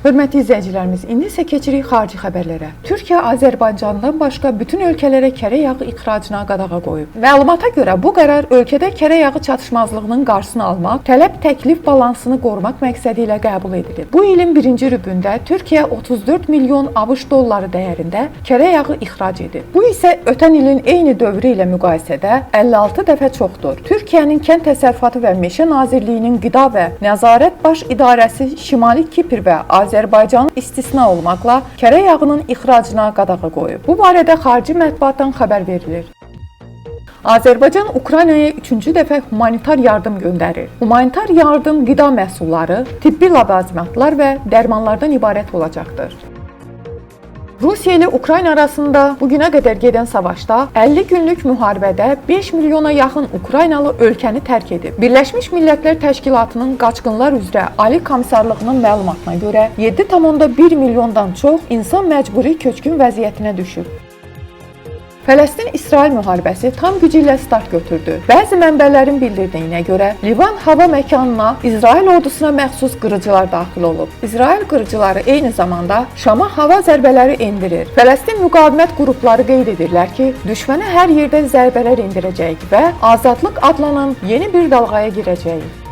Hörmətli izləyicilərimiz, indi isə keçirik xarici xəbərlərə. Türkiyə Azərbaycandan başqa bütün ölkələrə kərə yağı ixracına qadağa qoyub. Məlumata görə bu qərar ölkədə kərə yağı çatışmazlığının qarşısını almaq, tələb-təklif balansını qorumaq məqsədi ilə qəbul. Bu ilin birinci rübündə Türkiyə 34 milyon ABŞ dolları dəyərində kərə yağı ixrac edib. Bu isə ötən ilin eyni dövrü ilə müqayisədə 56 dəfə çoxdur. Türkiyənin Kənd Təsərrüfatı və Meşə Nazirliyinin Qida və Nəzarət Baş İdarəsi Şimali Kipr və Azərbaycan istisna olmaqla kərə yağının ixracına qadağa qoyub. Bu barədə xarici mətbuatdan xəbər verilir. Azərbaycan Ukraynaya üçüncü dəfə humanitar yardım göndərir. Humanitar yardım qida məhsulları, tibbi ləvazimatlar və dərmanlardan ibarət olacaqdır. Rusiya ilə Ukrayna arasında bu günə qədər gedən savaşda 50 günlük müharibədə 5 milyona yaxın Ukraynalı ölkəni tərk edib. Birləşmiş Millətlər Təşkilatının qaçqınlar üzrə Ali Komissarlığının məlumatına görə 7,1 milyondan çox insan məcburi köçkün vəziyyətinə düşüb. Fələstin-İsrail müharibəsi tam gücü ilə start götürdü. Bəzi mənbələrin bildirdiyinə görə Livan hava məkanına İsrail ordusuna məxsus qırıcılar daxil olub. İsrail qırıcıları eyni zamanda Şama hava zərbələri endirir. Fələstin müqavimət qrupları qeyd edirlər ki, düşmənə hər yerdən zərbələr endirəcəyik və azadlıq adlanan yeni bir dalğaya girəcəyik.